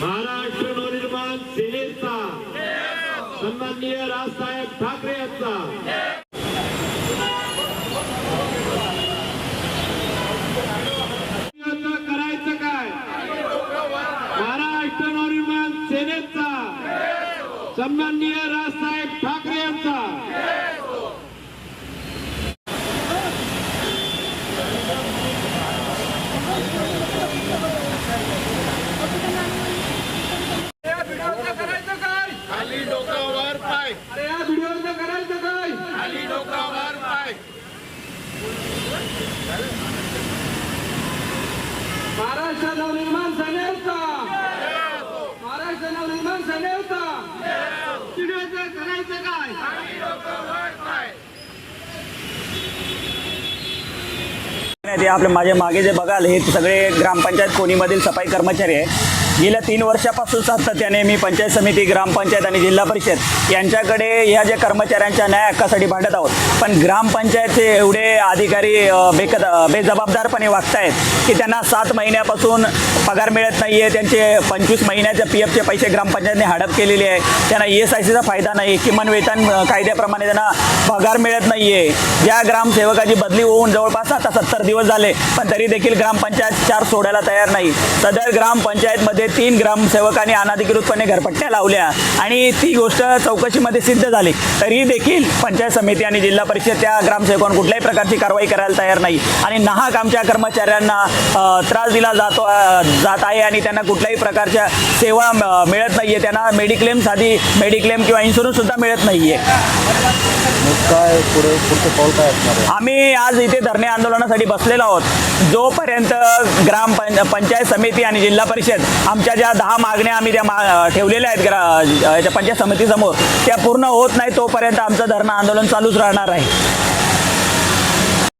महाराष्ट्र नवनिर्माण सेनेचा सन्माननीय राजसाहेब ठाकरे यांचा. काय? महाराष्ट्र नवनिर्माण सेनेचा सन्माननीय राजसाहेब ठाकरे महाराष्ट्र नवनिर्माण सेनेचा महाराष्ट्र नवनिर्माण सेनेचा तिघायचं करायचं काय? ते आपले माझे मागे जे बघाल हे सगळे ग्रामपंचायत कोणीमधील सफाई कर्मचारी आहे गेल्या तीन वर्षापासून सातत्याने मी पंचायत समिती ग्रामपंचायत आणि जिल्हा परिषद. यांच्याकडे ह्या ज्या कर्मचाऱ्यांच्या न्याय हक्कासाठी भांडत आहोत. पण ग्रामपंचायतचे एवढे अधिकारी बेकदा बेकद बेजबाबदारपणे वागतायत की त्यांना सात महिन्यापासून पगार मिळत नाही आहे त्यांचे पंचवीस महिन्याचे पी एफचे पैसे ग्रामपंचायतने हडप केलेले आहे. त्यांना ई एस आय सीचा फायदा नाही किमान वेतन कायद्याप्रमाणे त्यांना पगार मिळत नाही आहे ज्या ग्रामसेवकाची बदली होऊन जवळपास आता सत्तर दिवस झाले पण तरी देखील ग्रामपंचायत चार सोडायला तयार नाही. सदर ग्रामपंचायतमध्ये तीन ग्रामसेवकांनी अनाधिकृतपणे घरपट्ट्या लावल्या आणि ती गोष्ट चौकशीमध्ये सिद्ध झाली. तरी देखील पंचायत समिती आणि जिल्हा परिषद त्या ग्रामसेवकांना कुठल्याही प्रकारची कारवाई करायला तयार नाही. आणि नाहक आमच्या कर्मचाऱ्यांना त्रास दिला जातो जात आहे आणि त्यांना कुठल्याही प्रकारच्या सेवा मिळत नाही आहे त्यांना मेडिक्लेम साधी मेडिक्लेम किंवा इन्शुरन्स सुद्धा मिळत नाही आहे मग काय पुढे पुढचं पाऊल काय असणार आहे? आम्ही आज इथे धरणे आंदोलनासाठी बसलेलो आहोत. जोपर्यंत ग्राम पं पंचायत समिती आणि जिल्हा परिषद आमच्या ज्या दहा मागण्या आम्ही त्या मा ठेवलेल्या आहेत ग्रा याच्या पंचायत समितीसमोर त्या पूर्ण होत नाही तोपर्यंत आमचं धरणं आंदोलन चालूच राहणार आहे.